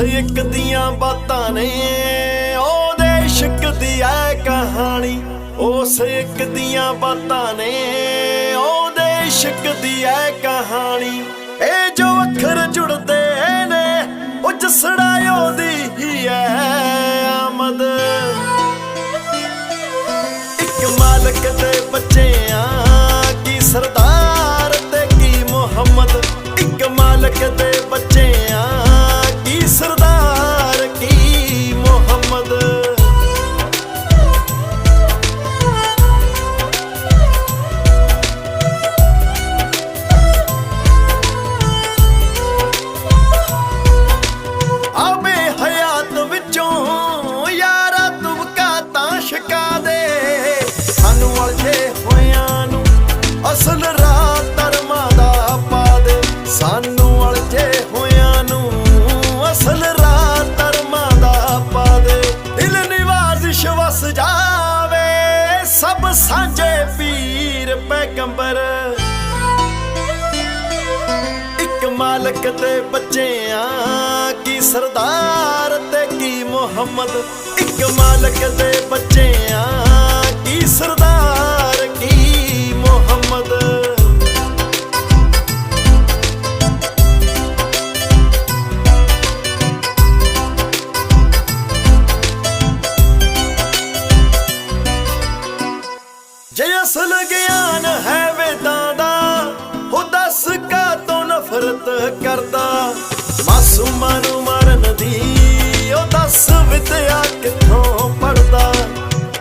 ਦੀ ਇੱਕ ਦੀਆਂ ਬਾਤਾਂ ਨੇ, ਉਹਦੇ ਇਸ਼ਕ ਦੀ ਐ ਕਹਾਣੀ। ਉਸ ਇੱਕ ਦੀਆਂ ਬਾਤਾਂ ਨੇ, ਉਹਦੇ ਇਸ਼ਕ ਦੀ ਐ ਕਹਾਣੀ। ਇਹ ਜੋ ਅੱਖਰ ਜੁੜਦੇ ਨੇ, ਉਹ ਜਸੜਾ ਉਹਦੀ ਹੀ ਐ ਆਮਦ ਇੱਕ ਮਾਲਕ ਦੇ ਸਾਂਝੇ ਪੀਰ ਪੈਗੰਬਰ। ਇੱਕ ਮਾਲਕ ਦੇ ਬੱਚਿਆਂ ਕੀ ਸਰਦਾਰ ਤੇ ਕੀ ਮੁਹੰਮਦ। ਇੱਕ ਮਾਲਕ ਦੇ ਗਿਆਨ ਹੈ ਵੇਦਾਂ ਦਾ, ਉਹ ਦੱਸ ਕਾ ਤੋਂ ਨਫ਼ਰਤ ਕਰਦਾ। ਮਾਸੂਮਾਂ ਨੂੰ ਮਾਰਨ ਦੀ, ਉਹ ਦੱਸ ਵਿਦਿਆ ਕਿੱਥੋਂ ਪੜਦਾ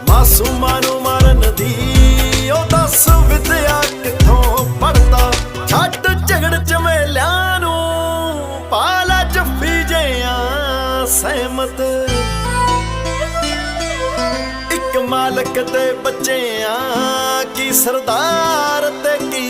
ਮਾਸੂਮਾਂ ਨੂੰ ਮਾਰਨ ਦੀ, ਉਹ ਦੱਸ ਵਿਦਿਆ ਕਿੱਥੋਂ ਪੜਦਾ ਛੱਡ ਝਗੜ ਝਮੇਲਿਆਂ ਨੂੰ ਪਾਲਾ ਜੱਫੀ ਜਿਆਂ ਸਹਿਮਤ। ਮਾਲਕ ਤੇ ਬੱਚਿਆਂ ਕੀ ਸਰਦਾਰ ਤੇ ਕੀ